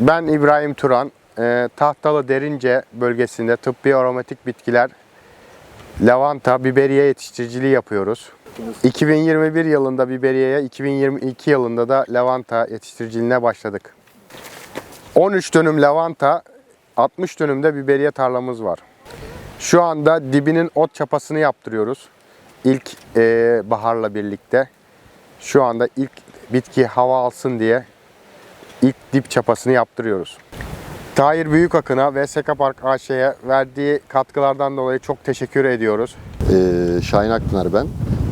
Ben İbrahim Turan. Ee, Tahtalı Derince bölgesinde tıbbi aromatik bitkiler, lavanta, biberiye yetiştiriciliği yapıyoruz. 2021 yılında biberiyeye, 2022 yılında da lavanta yetiştiriciliğine başladık. 13 dönüm lavanta, 60 dönümde biberiye tarlamız var. Şu anda dibinin ot çapasını yaptırıyoruz. İlk e, baharla birlikte. Şu anda ilk bitki hava alsın diye ilk dip çapasını yaptırıyoruz. Tahir Büyükakın'a ve Seka Park AŞ'ye verdiği katkılardan dolayı çok teşekkür ediyoruz. Ee, Şahin Akpınar ben.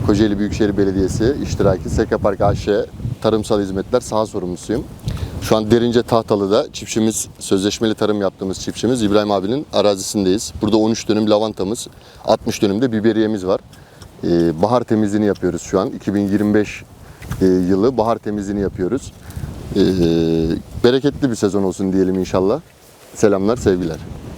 Kocaeli Büyükşehir Belediyesi iştiraki Seka Park AŞ Tarımsal Hizmetler saha sorumlusuyum. Şu an Derince Tahtalı'da çiftçimiz, sözleşmeli tarım yaptığımız çiftçimiz İbrahim abinin arazisindeyiz. Burada 13 dönüm lavantamız, 60 dönümde biberiyemiz var. Ee, bahar temizliğini yapıyoruz şu an. 2025 e, yılı bahar temizliğini yapıyoruz. Ee, bereketli bir sezon olsun diyelim inşallah. Selamlar, sevgiler.